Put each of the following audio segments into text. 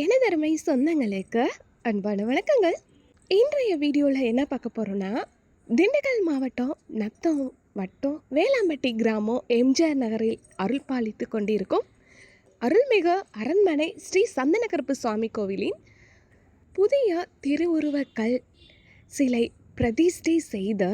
எனதருமை சொந்தங்களுக்கு அன்பான வணக்கங்கள். இன்றைய வீடியோவில் என்ன பார்க்க போகிறோன்னா திண்டுக்கல் மாவட்டம் நத்தம் வட்டம் வேளாம்பட்டி கிராமம் எம்ஜிஆர் நகரில் அருள் பாலித்து கொண்டிருக்கும் அருள்மிகு அரண்மனை ஸ்ரீ சந்தனகருப்பு சுவாமி கோவிலின் புதிய திருவுருவக்கல் சிலை பிரதிஷ்டை செய்த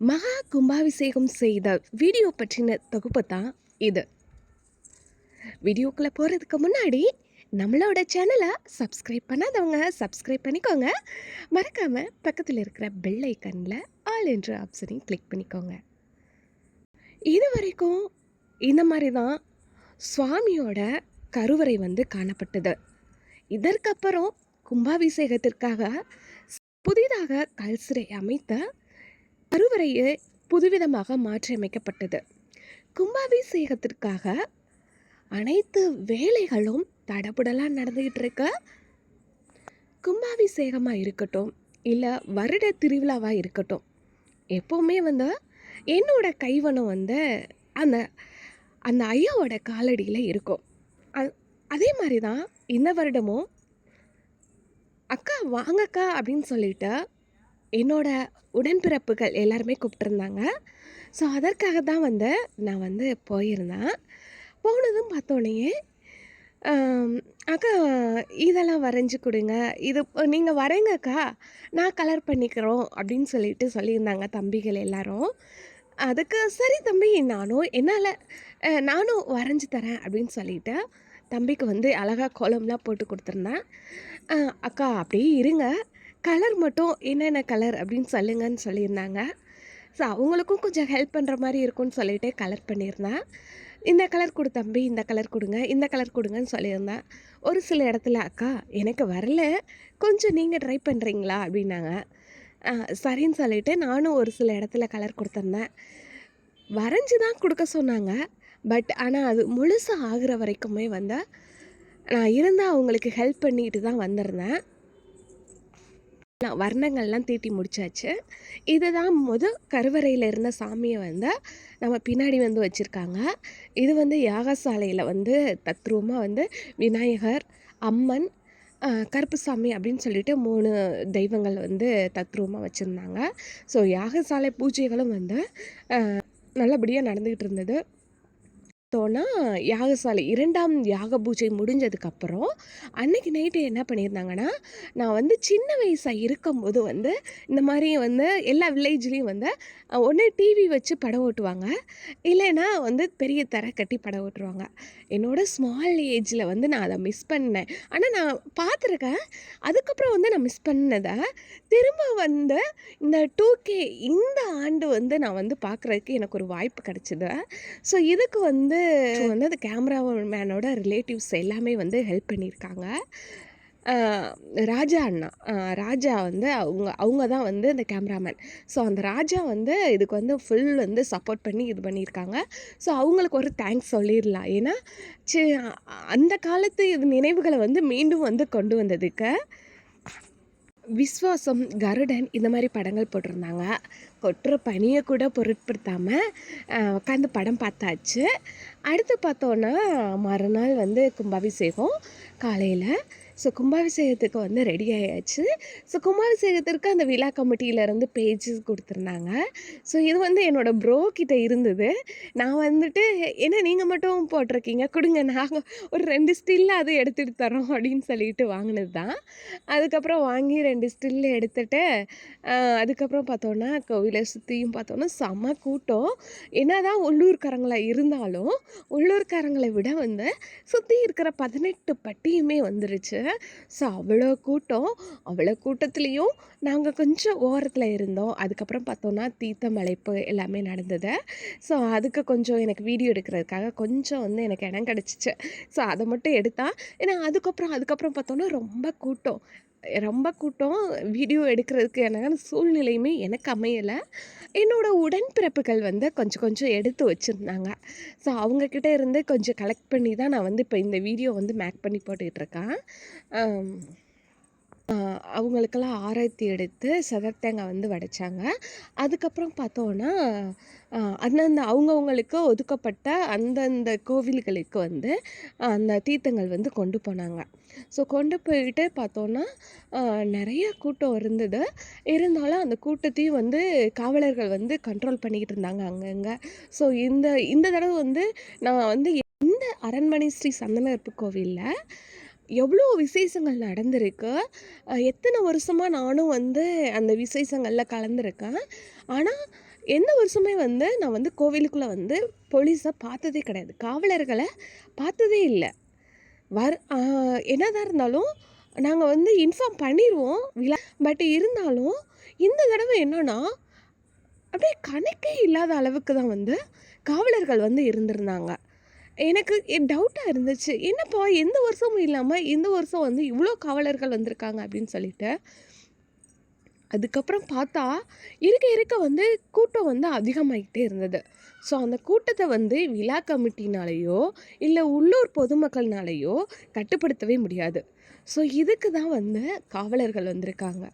மகா கும்பாபிஷேகம் செய்த வீடியோ பற்றின தொகுப்பு தான் இது. வீடியோக்குள்ளே போகிறதுக்கு முன்னாடி நம்மளோட சேனலை சப்ஸ்கிரைப் பண்ணாதவங்க சப்ஸ்கிரைப் பண்ணிக்கோங்க. மறக்காமல் பக்கத்தில் இருக்கிற பெல் ஐக்கனில் ஆல் என்ற ஆப்ஷனையும் கிளிக் பண்ணிக்கோங்க. இது வரைக்கும் இந்த மாதிரி தான் சுவாமியோட கருவறை வந்து காணப்பட்டது. இதற்கப்புறம் கும்பாபிஷேகத்திற்காக புதிதாக கல்சிறை அமைத்த கருவறையை புதுவிதமாக மாற்றியமைக்கப்பட்டது. கும்பாபிஷேகத்திற்காக அனைத்து வேலைகளும் தடபுடலாக நடந்துக்கிட்டு இருக்க கும்பாபிஷேகமாக இருக்கட்டும் இல்லை வருட திருவிழாவாக இருக்கட்டும் எப்போவுமே வந்து என்னோட கைவனம் வந்து அந்த அந்த ஐயாவோட காலடியில் இருக்கும். அதே மாதிரி தான் இந்த வருடமும் அக்கா வாங்கக்கா அப்படின்னு சொல்லிட்டு என்னோட உடன்பிறப்புகள் எல்லாருமே கூப்பிட்டுருந்தாங்க. ஸோ அதற்காக தான் வந்து நான் வந்து போயிருந்தேன். போனதும் பார்த்தோன்னே அக்கா இதெல்லாம் வரைஞ்சி கொடுங்க. இது நீங்கள் வரைங்கக்கா நான் கலர் பண்ணிக்கிறோம் அப்படின்னு சொல்லிட்டு சொல்லியிருந்தாங்க தம்பிகள் எல்லாரும். அதுக்கு சரி தம்பி நானும் என்னால் நானும் வரைஞ்சி தரேன் அப்படின்னு சொல்லிட்டு தம்பிக்கு வந்து அழகாக கோலம்லாம் போட்டு கொடுத்துருந்தேன். அக்கா அப்படியே இருங்க. கலர் மட்டும் என்னென்ன கலர் அப்படின்னு சொல்லுங்கன்னு சொல்லியிருந்தாங்க. ஸோ அவங்களுக்கும் கொஞ்சம் ஹெல்ப் பண்ணுற மாதிரி இருக்கும்னு சொல்லிட்டு கலர் பண்ணியிருந்தேன். இந்த கலர் கொடு தம்பி இந்த கலர் கொடுங்க இந்த கலர் கொடுங்கன்னு சொல்லியிருந்தேன் ஒரு சில இடத்துல அக்கா எனக்கு வரல. கொஞ்சம் நீங்கள் ட்ரை பண்ணுறீங்களா அப்படின்னாங்க. சரின்னு சொல்லிவிட்டு நானும் ஒரு சில இடத்துல கலர் கொடுத்துருந்தேன். வரைஞ்சி தான் கொடுக்க சொன்னாங்க. பட் ஆனால் அது முழுசாக ஆகிற வரைக்குமே வந்து நான் இருந்தால் அவங்களுக்கு ஹெல்ப் பண்ணிட்டு தான் வந்திருந்தேன். நான் வர்ணங்கள்லாம் தீட்டி முடிச்சாச்சு. இதுதான் முதல் கருவறையில் இருந்த சாமியை வந்து நம்ம பின்னாடி வந்து வச்சுருக்காங்க. இது வந்து யாகசாலையில் வந்து தத்ரூபமாக வந்து விநாயகர் அம்மன் கருப்புசாமி அப்படின்னு சொல்லிட்டு மூணு தெய்வங்கள் வந்து தத்ரூபமாக வச்சுருந்தாங்க. ஸோ யாகசாலை பூஜைகளும் வந்து நல்லபடியாக நடந்துக்கிட்டு இருந்தது. பார்த்தோன்னா யாகசாலை இரண்டாம் யாக பூஜை முடிஞ்சதுக்கப்புறம் அன்னைக்கு நைட்டு என்ன பண்ணியிருந்தாங்கன்னா நான் வந்து சின்ன வயசாக இருக்கும்போது வந்து இந்த மாதிரி வந்து எல்லா வில்லேஜ்லேயும் வந்து ஒன்று டிவி வச்சு படம் ஓட்டுவாங்க. இல்லைன்னா வந்து பெரிய தர கட்டி படம் ஓட்டுருவாங்க என்னோடய ஸ்மால் ஏஜில் வந்து நான் அதை மிஸ் பண்ணேன். ஆனால் நான் பார்த்துருக்கேன். அதுக்கப்புறம் வந்து நான் மிஸ் பண்ணதை திரும்ப வந்து இந்த டூ கே இந்த ஆண்டு வந்து நான் வந்து பார்க்குறதுக்கு எனக்கு ஒரு வாய்ப்பு கிடச்சிது. ஸோ இதுக்கு வந்து வந்து அந்த கேமரா மேனோட ரிலேட்டிவ்ஸ் எல்லாமே வந்து ஹெல்ப் பண்ணியிருக்காங்க. ராஜா அண்ணா. ராஜா வந்து அவங்க அவங்க தான் வந்து அந்த கேமராமேன் ஸோ அந்த ராஜா வந்து இதுக்கு வந்து ஃபுல் வந்து சப்போர்ட் பண்ணி இது பண்ணியிருக்காங்க. ஸோ அவங்களுக்கு ஒரு தேங்க்ஸ் சொல்லிடலாம். ஏன்னா சி அந்த காலத்து இது நினைவுகளை வந்து மீண்டும் வந்து கொண்டு வந்ததுக்கு விஸ்வாசம் கருடன் இந்த மாதிரி படங்கள் போட்டிருந்தாங்க. கொட்டுற பனியை கூட பொருட்படுத்தாமல் உட்காந்து படம் பார்த்தாச்சு. அடுத்து பார்த்தோன்னா மறுநாள் வந்து கும்பாபிஷேகம் காலையில். ஸோ கும்பாபிஷேகத்துக்கு வந்து ரெடி ஆயாச்சு. ஸோ கும்பாபிஷேகத்திற்கு அந்த விழா கமிட்டியிலேருந்து பேஜஸ் கொடுத்துருந்தாங்க. ஸோ இது வந்து என்னோடய ப்ரோ கிட்ட இருந்தது. நான் வந்துட்டு என்ன நீங்கள் மட்டும் போட்டிருக்கீங்க? கொடுங்க நாங்கள் ஒரு ரெண்டு ஸ்டில் அது எடுத்துகிட்டு தரோம் அப்படின்னு சொல்லிட்டு வாங்கினது தான் அதுக்கப்புறம் வாங்கி ரெண்டு ஸ்டில் எடுத்துகிட்டு அதுக்கப்புறம் பார்த்தோன்னா கோவிலை சுற்றியும் பார்த்தோன்னா செம்ம கூட்டம். என்ன தான் உள்ளூர்காரங்களாக இருந்தாலும் உள்ளூர்காரங்களை விட வந்து சுற்றி இருக்கிற பதினெட்டு பட்டியுமே வந்துருச்சு. ஸோ அவ்வளோ கூட்டம். அவ்வளோ கூட்டத்துலேயும் நாங்கள் கொஞ்சம் ஓரத்தில் இருந்தோம். அதுக்கப்புறம் பார்த்தோன்னா தீர்த்தம் அழைப்பு எல்லாமே நடந்தது. ஸோ அதுக்கு கொஞ்சம் எனக்கு வீடியோ எடுக்கிறதுக்காக கொஞ்சம் வந்து எனக்கு இடம் கிடச்சிச்சு. ஸோ அதை மட்டும் எடுத்தா ஏன்னா அதுக்கப்புறம் அதுக்கப்புறம் பார்த்தோன்னா ரொம்ப கூட்டம். ரொம்ப கூட்டம் வீடியோ எடுக்கிறதுக்கு எனக்கு சூழ்நிலையுமே எனக்கு அமையலை. என்னோடய உடன்பிறப்புகள் வந்து கொஞ்சம் கொஞ்சம் எடுத்து வச்சுருந்தாங்க. ஸோ அவங்கக்கிட்ட இருந்து கொஞ்சம் கலெக்ட் பண்ணி தான் நான் வந்து இப்போ இந்த வீடியோ வந்து மேக் பண்ணி போட்டுக்கிட்டு இருக்கேன். அவங்களுக்கெல்லாம் ஆராய்த்தி எடுத்து சதர் தேங்காய் வந்து உடைச்சாங்க. அதுக்கப்புறம் பார்த்தோன்னா, அந்தந்த அவங்கவுங்களுக்கு ஒதுக்கப்பட்ட அந்தந்த கோவில்களுக்கு வந்து அந்த தீர்த்தங்கள் வந்து கொண்டு போனாங்க. ஸோ கொண்டு போயிட்டு பார்த்தோன்னா, நிறைய கூட்டம் இருந்தது. இருந்தாலும் அந்த கூட்டத்தையும் வந்து காவலர்கள் வந்து கண்ட்ரோல் பண்ணிக்கிட்டு இருந்தாங்க அங்கங்கே ஸோ இந்த இந்த தடவை வந்து நான் வந்து இந்த அரண்மனை ஸ்ரீ சந்தனகருப்பு கோவில்ல எவ்வளோ விசேஷங்கள் நடந்திருக்கு. எத்தனை வருஷமாக நானும் வந்து அந்த விசேஷங்களில் கலந்துருக்கேன். ஆனால் எந்த வருஷமே வந்து நான் வந்து கோவிலுக்குள்ளே வந்து போலீஸை பார்த்ததே கிடையாது. காவலர்களை பார்த்ததே இல்லை வர் என்னதான் இருந்தாலும் நாங்கள் வந்து இன்ஃபார்ம் பண்ணிடுவோம் விழா பட் இருந்தாலும் இந்த தடவை என்னென்னா அப்படியே கணக்கே இல்லாத அளவுக்கு தான் வந்து காவலர்கள் வந்து இருந்திருந்தாங்க. எனக்கு டவுட்டாக இருந்துச்சு. என்னப்பா எந்த வருஷமும் இல்லாமல் இந்த வருஷம் வந்து இவ்வளோ காவலர்கள் வந்திருக்காங்க அப்படின்னு சொல்லிட்டு. அதுக்கப்புறம் பார்த்தா, இருக்க இருக்க வந்து கூட்டம் வந்து அதிகமாகிட்டே இருந்தது. ஸோ அந்த கூட்டத்தை வந்து விழா கமிட்டினாலேயோ இல்லை உள்ளூர் பொதுமக்கள்னாலேயோ கட்டுப்படுத்தவே முடியாது. ஸோ இதுக்கு தான் வந்து காவலர்கள் வந்திருக்காங்க.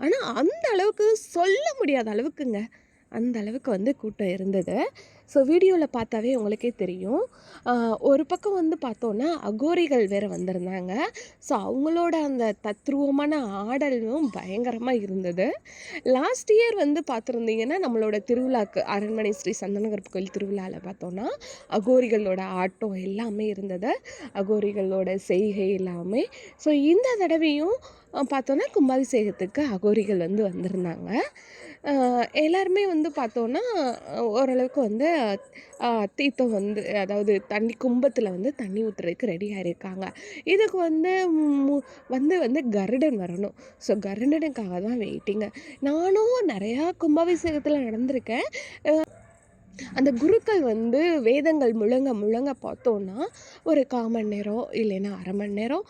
ஆனால் அந்த அளவுக்கு சொல்ல முடியாத அளவுக்குங்க. அந்த அளவுக்கு வந்து கூட்டம் இருந்தது. ஸோ வீடியோவில் பார்த்தாவே உங்களுக்கே தெரியும். ஒரு பக்கம் வந்து பார்த்தோன்னா, அகோரிகள் வேறு வந்திருந்தாங்க. ஸோ அவங்களோட அந்த தத்ரூவமான ஆடலும் பயங்கரமாக இருந்தது. லாஸ்ட் இயர் வந்து பார்த்துருந்தீங்கன்னா, நம்மளோட திருவிழாக்கு அரண்மனை ஸ்ரீ சந்தனகர் கோயில் திருவிழாவில் பார்த்தோன்னா, அகோரிகளோட ஆட்டம் எல்லாமே இருந்தது. அகோரிகளோட செய்கை எல்லாமே. ஸோ இந்த தடவையும் பார்த்தோன்னா, கும்பாபிஷேகத்துக்கு அகோரிகள் வந்து வந்திருந்தாங்க. எல்லாருமே வந்து பார்த்தோன்னா, ஓரளவுக்கு வந்து தீர்த்தம் வந்து அதாவது தண்ணி கும்பத்தில் வந்து தண்ணி ஊற்றுறதுக்கு ரெடியாக இருக்காங்க. இதுக்கு வந்து மு வந்து வந்து கருடன் வரணும். ஸோ கருடனுக்காக தான் வெயிட்டிங்கு. நானும் நிறையா கும்பாபிஷேகத்தில் நடந்திருக்கேன். அந்த குருக்கள் வந்து வேதங்கள் முழங்க முழங்க பார்த்தோன்னா, ஒரு 1/4 மணி நேரம் இல்லைன்னா அரை மணி நேரம்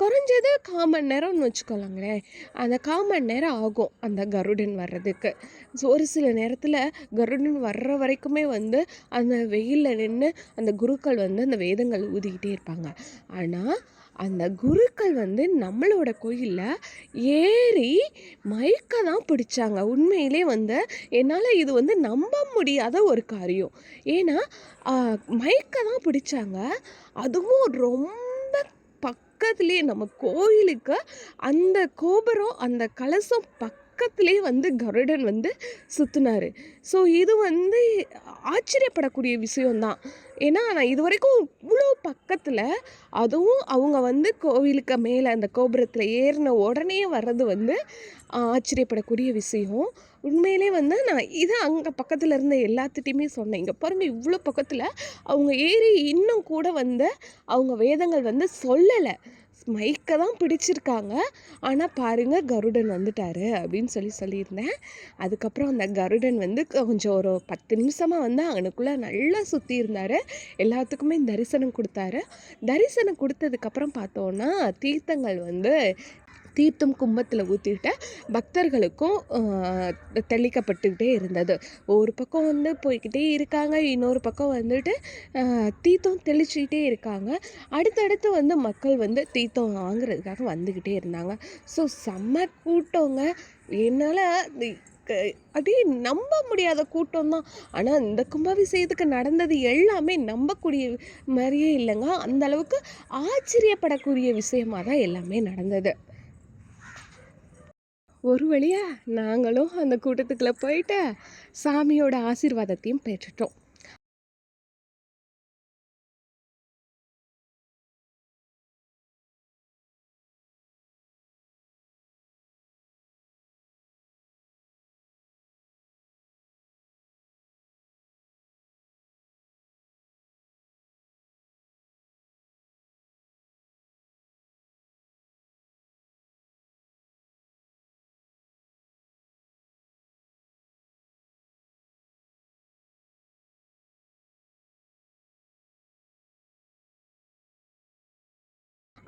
குறைஞ்சது காமன் நேரம்னு வச்சுக்கோங்களேன். அந்த காமன் நேரம் ஆகும் அந்த கருடன் வர்றதுக்கு. ஸோ ஒரு சில நேரத்தில் கருடன் வர்ற வரைக்குமே வந்து அந்த வெயிலில் நின்று அந்த குருக்கள் வந்து அந்த வேதங்கள் ஊதிக்கிட்டே இருப்பாங்க. ஆனால் அந்த குருக்கள் வந்து நம்மளோட கோயிலில் ஏறி மயக்கை தான் பிடிச்சாங்க. உண்மையிலே வந்து என்னால் இது வந்து நம்ப முடியாத ஒரு காரியம். ஏன்னா, மயக்கை தான் பிடிச்சாங்க. அதுவும் ரொம்ப பக்கத்துலேயே நம்ம கோயிலுக்கு அந்த கோபுரம், அந்த கலசம் பக்கத்துலேயே வந்து கருடன் வந்து சுற்றினார் ஸோ இது வந்து ஆச்சரியப்படக்கூடிய விஷயம் தான். ஏன்னா, நான் இதுவரைக்கும் இவ்வளோ பக்கத்தில் அதுவும் அவங்க வந்து கோவிலுக்கு மேலே அந்த கோபுரத்தில் ஏறின உடனே வர்றது வந்து ஆச்சரியப்படக்கூடிய விஷயம். உண்மையிலே வந்து நான் இதை அங்கே பக்கத்தில் இருந்த எல்லாத்துட்டயுமே சொன்னேன். இங்கே பாருங்கள் இவ்வளோ பக்கத்தில் அவங்க ஏறி இன்னும் கூட வந்து அவங்க வேதங்கள் வந்து சொல்லலை மைக்கை தான் பிடிச்சிருக்காங்க. ஆனால் பாருங்கள் கருடன் வந்துட்டாரு அப்படின்னு சொல்லி சொல்லியிருந்தேன். அதுக்கப்புறம் அந்த கருடன் வந்து கொஞ்சம் ஒரு பத்து நிமிஷமாக வந்து அவனுக்குள்ளே நல்லா சுற்றி இருந்தார் எல்லாத்துக்குமே தரிசனம் கொடுத்தாரு தரிசனம் கொடுத்ததுக்கப்புறம் பார்த்தோன்னா, தீர்த்தங்கள் வந்து தீர்த்தம் கும்பத்தில் ஊற்றிட்ட பக்தர்களுக்கும் தெளிக்கப்பட்டுக்கிட்டே இருந்தது. ஒரு பக்கம் வந்து போய்க்கிட்டே இருக்காங்க. இன்னொரு பக்கம் வந்துட்டு தீர்த்தம் தெளிச்சுக்கிட்டே இருக்காங்க. அடுத்தடுத்து வந்து மக்கள் வந்து தீர்த்தம் வாங்குறதுக்காக வந்துக்கிட்டே இருந்தாங்க. ஸோ செம்ம கூட்டங்க. என்னால் க அப்படியே நம்ப முடியாத கூட்டம் தான். ஆனால் இந்த கும்பாபிஷேகத்துக்கு நடந்தது எல்லாமே நம்பக்கூடிய மாதிரியே இல்லைங்க அந்த அளவுக்கு ஆச்சரியப்படக்கூடிய விஷயமா தான் எல்லாமே நடந்தது. ஒரு வழியா நாங்களும் அந்த கூட்டத்துக்குள்ளே போயிட்டு, சாமியோட ஆசீர்வாதத்தையும் பெற்றுட்டோம்.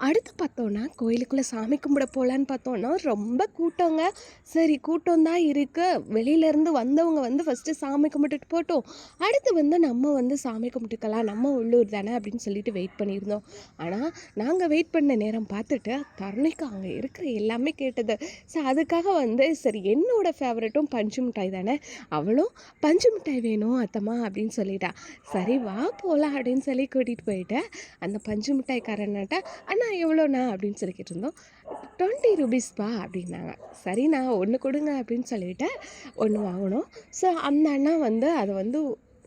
அடுத்து பார்த்தோன்னா கோயிலுக்குள்ளே சாமி கும்பிட போகலான்னு பார்த்தோன்னா ரொம்ப கூட்டங்க. சரி கூட்டம் தான் இருக்குது வெளியிலேருந்து வந்தவங்க வந்து ஃபஸ்ட்டு சாமி கும்பிட்டுட்டு போட்டோம் அடுத்து வந்து நம்ம வந்து சாமி கும்பிட்டுக்கலாம். நம்ம உள்ளூர் தானே அப்படின்னு சொல்லிட்டு வெயிட் பண்ணியிருந்தோம். ஆனால் நாங்கள் வெயிட் பண்ண நேரம் பார்த்துட்டு கருணைக்கு அங்கே இருக்கிற எல்லாமே கேட்டது. ஸோ அதுக்காக வந்து சரி என்னோடய ஃபேவரட்டும் பஞ்சு மிட்டாய் தானே? அவளும் பஞ்சு மிட்டாய் வேணும் அத்தம்மா அப்படின்னு சொல்லிட்டா. சரி வா போகலாம் அப்படின்னு சொல்லி கூட்டிகிட்டு போயிட்டேன். அந்த பஞ்சு மிட்டாய்க்காரன்ட்ட அண்ணா எவ்வளோண்ணா அப்படின்னு சொல்லி கேட்டிருந்தோம் டுவெண்ட்டி ருபீஸ்ப்பா அப்படின்னாங்க. சரிண்ணா ஒன்று கொடுங்க அப்படின்னு சொல்லிட்டு ஒன்று வாங்கினோம். ஸோ அந்த அண்ணா வந்து அதை வந்து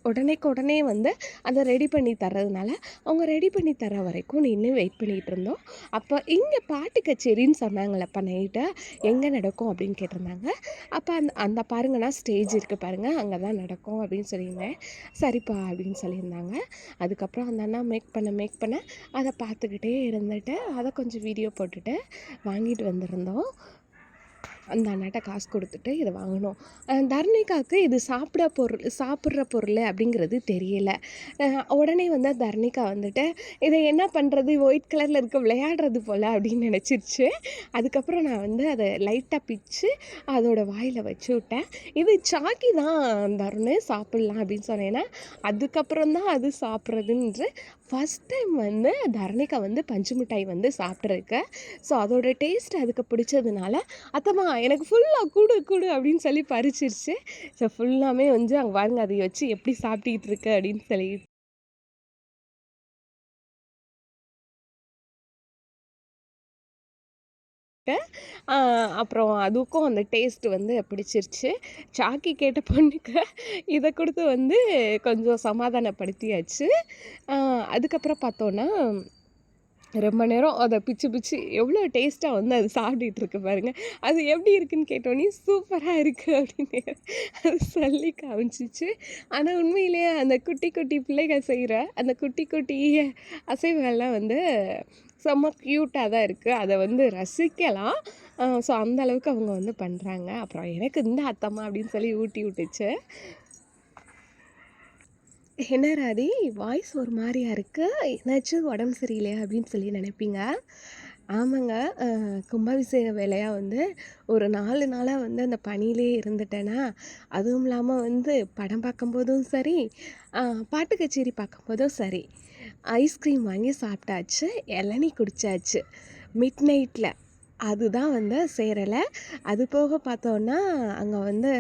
உடனேக்கு உடனே வந்து அதை ரெடி பண்ணி தர்றதுனால அவங்க ரெடி பண்ணி தர வரைக்கும் நின்று வெயிட் பண்ணிகிட்டு இருந்தோம். அப்போ இங்கே பாட்டு கச்சேரின்னு சொன்னாங்களப்பா நைட்டு எங்கே நடக்கும் அப்படின்னு கேட்டிருந்தாங்க. அப்போ அந்த அந்த பாருங்கண்ணா ஸ்டேஜ் இருக்குது பாருங்கள் அங்கே தான் நடக்கும் அப்படின்னு சொல்லியிருந்தேன். சரிப்பா அப்படின்னு சொல்லியிருந்தாங்க. அதுக்கப்புறம் அந்த அண்ணா மேக் பண்ண மேக் பண்ண அதை பார்த்துக்கிட்டே இருந்துட்டு அதை கொஞ்சம் வீடியோ போட்டுட்டு வாங்கிட்டு வந்திருந்தோம். அந்த அண்ணாட்ட காசு கொடுத்துட்டு இதை வாங்கினோம் தர்ணிகாவுக்கு இது சாப்பிட பொருள் சாப்பிட்ற பொருள் அப்படிங்கிறது தெரியல. உடனே வந்து தர்ணிகா வந்துட்டு இதை என்ன பண்ணுறது ஒயிட் கலரில் இருக்க விளையாடுறது போல் அப்படின்னு நினச்சிருச்சு. அதுக்கப்புறம் நான் வந்து அதை லைட்டாக பிச்சு அதோடய வாயில் வச்சு விட்டேன். இது சாக்கி தான் தருணு சாப்பிட்லாம் அப்படின்னு சொன்னேன்னா அதுக்கப்புறம் தான் அது சாப்பிட்றதுன்ற ஃபஸ்ட் டைம் வந்து தரணிகா வந்து பஞ்சு மிட்டாய் வந்து சாப்பிட்ருக்கேன் ஸோ அதோட டேஸ்ட் அதுக்கு பிடிச்சதுனால அத்தம்மா எனக்கு ஃபுல்லாக கூடு கூடு அப்படின்னு சொல்லி பறிச்சிருச்சு. ஸோ ஃபுல்லாமே வந்து அங்கே பாருங்க அதை வச்சு எப்படி சாப்பிட்டுக்கிட்டு இருக்கு அப்படின்னு சொல்லி. அப்புறம் அதுக்கும் அந்த டேஸ்ட் வந்து பிடிச்சிருச்சு. சாக்கி கேட்ட பொண்ணுக்கு இதை கொடுத்து வந்து கொஞ்சம் சமாதானப்படுத்தியாச்சு. அதுக்கப்புறம் பார்த்தோன்னா ரொம்ப நேரம் அதை பிச்சு பிச்சு எவ்வளோ டேஸ்ட்டாக வந்து அது சாப்பிட்டுட்டு இருக்கு பாருங்கள் அது எப்படி இருக்குன்னு கேட்டோன்னே சூப்பராக இருக்குது அப்படின்னு அது சொல்லி காமிச்சிச்சு. ஆனால் உண்மையிலேயே அந்த குட்டி குட்டி பிள்ளைகள் செய்கிற அந்த குட்டி குட்டி அசைவுகள்லாம் வந்து செம்ம க்யூட்டாக தான் இருக்குது அதை வந்து ரசிக்கலாம். ஸோ அந்த அளவுக்கு அவங்க வந்து பண்ணுறாங்க அப்புறம் எனக்கு இந்த அத்தம்மா அப்படின்னு சொல்லி ஊட்டி விட்டுச்சு. என்ன ராதி வாய்ஸ் ஒரு மாதிரியா இருக்குது என்னாச்சும் உடம்பு சரியில்லையா? அப்படின்னு சொல்லி நினைப்பீங்க. ஆமாங்க. கும்பாபிஷேக வேலையாக வந்து ஒரு நாலு நாளாக வந்து அந்த பணியிலே இருந்துட்டேன்னா அதுவும் இல்லாமல் வந்து படம் பார்க்கும்போதும் சரி பாட்டு கச்சேரி பார்க்கும்போதும் சரி ஐஸ்கிரீம் வாங்கி சாப்பிட்டாச்சு இளநீ குடித்தாச்சு மிட் நைட்டில் அதுதான் வந்து சேரலை. அது போக பார்த்தோன்னா அங்கே வந்து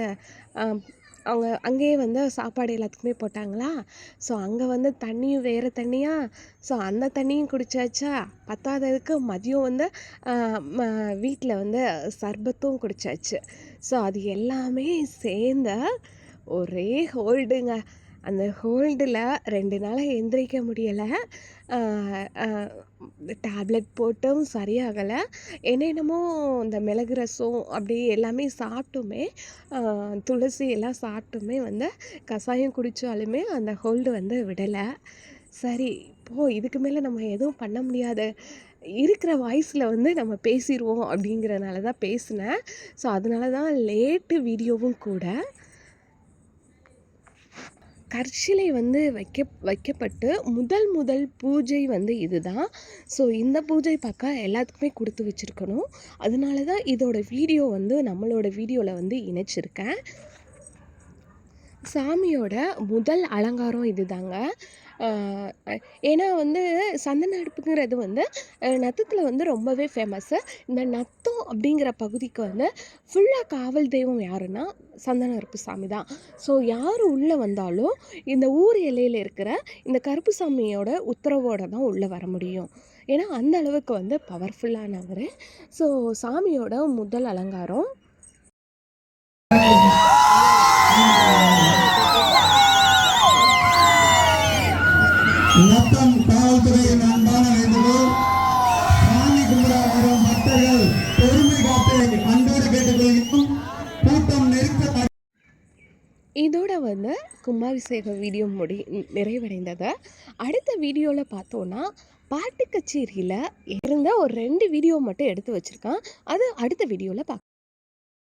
அவங்க அங்கேயே வந்து சாப்பாடு எல்லாத்துக்குமே போட்டாங்களா? ஸோ அங்கே வந்து தண்ணியும் வேறு தண்ணியாக ஸோ அந்த தண்ணியும் குடித்தாச்சா பத்தாததுக்கு மதியம் வந்து வீட்டில் வந்து சர்பத்தும் குடித்தாச்சு ஸோ அது எல்லாமே சேர்ந்த ஒரே ஹோல்டுங்க. அந்த ஹோல்டில் ரெண்டு நாளாக எந்திரிக்க முடியலை. டேப்லெட் போட்டும் சரியாகலை. என்னென்னமோ இந்த மிளகு ரசம் அப்படி எல்லாமே சாப்பிட்டுமே துளசி எல்லாம் சாப்பிட்டுமே வந்து கஷாயம் குடித்தாலுமே அந்த ஹோல்டு வந்து விடலை. சரி போ இதுக்கு மேலே நம்ம எதுவும் பண்ண முடியாது. இருக்கிற வாய்ஸில் வந்து நம்ம பேசிடுவோம் அப்படிங்கிறனால தான் பேசினேன். ஸோ அதனால தான் லேட்டு வீடியோவும் கூட. கற்சிலை வந்து வைக்க வைக்கப்பட்டு முதல் முதல் பூஜை வந்து இதுதான். ஸோ இந்த பூஜை பார்க்க எல்லாத்துக்குமே கொடுத்து வச்சுருக்கணும். அதனால தான் இதோட வீடியோ வந்து நம்மளோட வீடியோவில் வந்து இணைச்சிருக்கேன். சாமியோட முதல் அலங்காரம் இதுதாங்க. ஏன்னா வந்து சந்தன அடுப்புங்கிறது வந்து நத்தத்தில் வந்து ரொம்பவே ஃபேமஸ்ஸு இந்த நத்தம் அப்படிங்கிற பகுதிக்கு வந்து ஃபுல்லாக காவல் தெய்வம் யாருன்னா சந்தன கருப்பு சாமி தான். ஸோ யார் உள்ளே வந்தாலும் இந்த ஊர் எல்லையில் இருக்கிற இந்த கருப்பு சாமியோட உத்தரவோடு தான் உள்ளே வர முடியும். ஏன்னா அந்த அளவுக்கு வந்து பவர்ஃபுல்லானவர் ஸோ சாமியோட முதல் அலங்காரம். மொத்தம் காவல்துறையின் அன்பான வேண்டுகோள் சாமி கும்பிட வரும் பக்தர்கள் பொறுமை காத்து அன்போடு கேட்டுக்கொள்கிறோம். கூட்டம் நெருக்க இதோட வந்து கும்பாபிஷேக வீடியோ முடி நிறைவடைந்தது அடுத்த வீடியோவில் பார்த்தோன்னா பாட்டு கச்சேரியில் இருந்த ஒரு ரெண்டு வீடியோ மட்டும் எடுத்து வச்சுருக்கேன். அது அடுத்த வீடியோவில் பார்க்க